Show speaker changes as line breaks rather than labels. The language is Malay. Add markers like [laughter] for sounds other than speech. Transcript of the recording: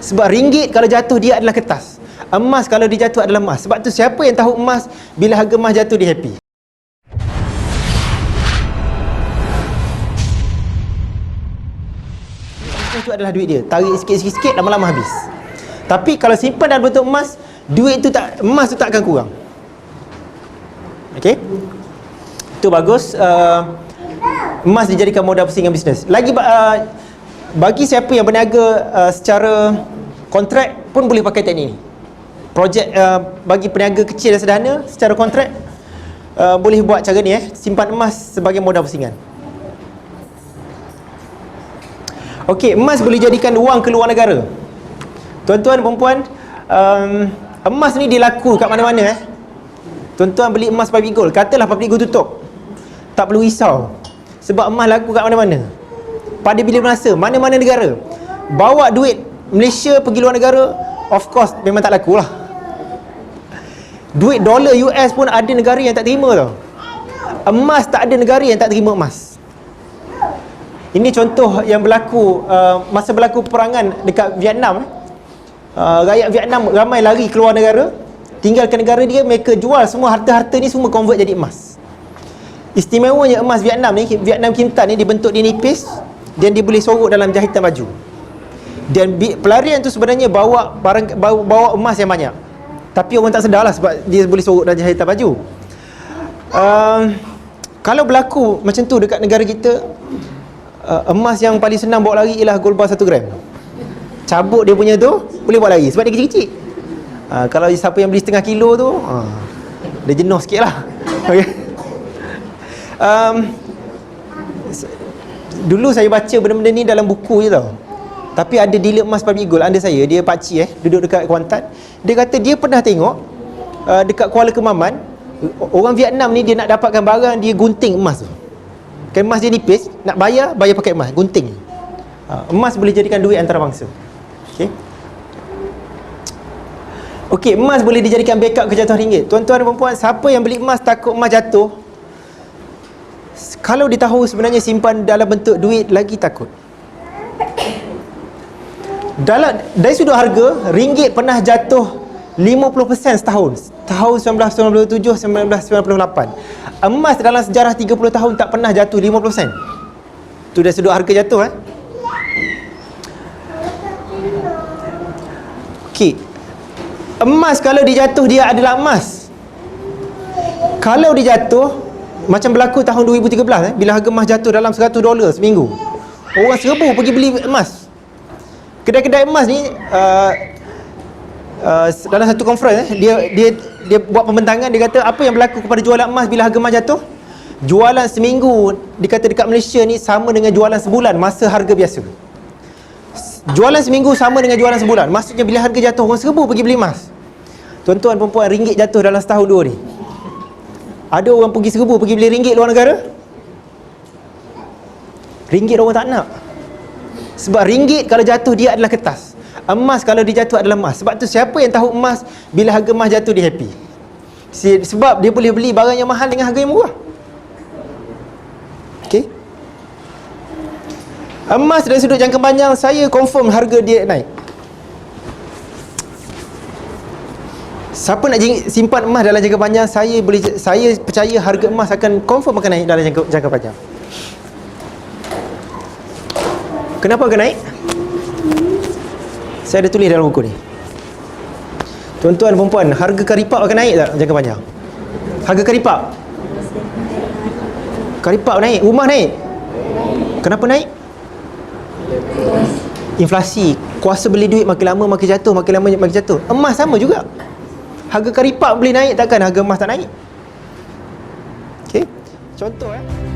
Sebab ringgit kalau jatuh dia adalah kertas. Emas kalau dia jatuh adalah emas. Sebab tu siapa yang tahu emas bila harga emas jatuh dia happy. Emas tu adalah duit dia. Tarik sikit-sikit lama-lama habis. Tapi kalau simpan dalam bentuk emas, duit tu tak emas tu tak akan kurang. Okey? Itu bagus. Uh, emas dijadikan modal persaingan bisnes. Lagi uh, bagi siapa yang berniaga uh, secara kontrak pun boleh pakai teknik ni. Projek uh, bagi peniaga kecil dan sederhana secara kontrak uh, boleh buat cara ni eh, simpan emas sebagai modal persaingan. Okey, emas boleh jadikan wang ke luar negara. Tuan-tuan dan puan um, emas ni dia laku kat mana-mana eh. Tuan-tuan beli emas public gold, katalah public gold tutup. Tak perlu risau. Sebab emas laku kat mana-mana. Pada bila masa, mana-mana negara. Bawa duit Malaysia pergi luar negara, of course memang tak laku lah. Duit dolar US pun ada negara yang tak terima tau. Emas tak ada negara yang tak terima emas. Ini contoh yang berlaku uh, masa berlaku perangan dekat Vietnam. Eh. Uh, rakyat Vietnam ramai lari keluar negara, tinggalkan negara dia, mereka jual semua harta-harta ni semua convert jadi emas. Istimewanya emas Vietnam ni, Vietnam Kintan ni dibentuk dia nipis dan dia boleh sorok dalam jahitan baju. Dan pelarian tu sebenarnya bawa barang bawa, bawa emas yang banyak. Tapi orang tak sedar lah sebab dia boleh sorok dalam jahitan baju. Uh, kalau berlaku macam tu dekat negara kita, uh, emas yang paling senang bawa lari ialah gold bar 1 gram. Cabut dia punya tu, boleh bawa lari sebab dia kecil-kecil. Uh, kalau siapa yang beli setengah kilo tu, uh, dia jenuh sikit lah. [laughs] Okay. Um, dulu saya baca benda-benda ni dalam buku je tau. Tapi ada dealer emas public gold anda saya, dia pak cik eh, duduk dekat Kuantan. Dia kata dia pernah tengok uh, dekat Kuala Kemaman, orang Vietnam ni dia nak dapatkan barang dia gunting emas tu. Kan emas dia nipis, nak bayar, bayar pakai emas, gunting. Uh, emas boleh jadikan duit antarabangsa. Okey. Okey, emas boleh dijadikan backup kejatuhan ringgit. Tuan-tuan dan puan-puan, siapa yang beli emas takut emas jatuh? Kalau dia tahu sebenarnya simpan dalam bentuk duit lagi takut. Dalam dari sudut harga, ringgit pernah jatuh 50% setahun. Tahun 1997 1998. Emas dalam sejarah 30 tahun tak pernah jatuh 50%. Tu dari sudut harga jatuh eh. Okey. Emas kalau dia jatuh dia adalah emas. Kalau dia jatuh macam berlaku tahun 2013 eh bila harga emas jatuh dalam 100 dolar seminggu. Orang serbu pergi beli emas. Kedai-kedai emas ni uh, uh, dalam satu conference eh, dia dia dia buat pembentangan dia kata apa yang berlaku kepada jualan emas bila harga emas jatuh? Jualan seminggu dikata dekat Malaysia ni sama dengan jualan sebulan masa harga biasa. Jualan seminggu sama dengan jualan sebulan. Maksudnya bila harga jatuh orang serbu pergi beli emas. Tuan-tuan perempuan ringgit jatuh dalam setahun dua ni. Ada orang pergi serbu pergi beli ringgit luar negara? Ringgit orang tak nak. Sebab ringgit kalau jatuh dia adalah kertas. Emas kalau dia jatuh adalah emas. Sebab tu siapa yang tahu emas bila harga emas jatuh dia happy. Sebab dia boleh beli barang yang mahal dengan harga yang murah. Okey. Emas dari sudut jangka panjang saya confirm harga dia naik. Siapa nak simpan emas dalam jangka panjang saya boleh saya percaya harga emas akan confirm akan naik dalam jangka, jangka panjang. Kenapa akan naik? Saya ada tulis dalam buku ni. Tuan-tuan dan puan harga karipap akan naik tak jangka panjang? Harga karipap? Karipap naik, rumah naik. Kenapa naik? Inflasi. Kuasa beli duit makin lama makin jatuh, makin lama makin jatuh. Emas sama juga. Harga karipap boleh naik takkan harga emas tak naik? Okey. Contoh eh.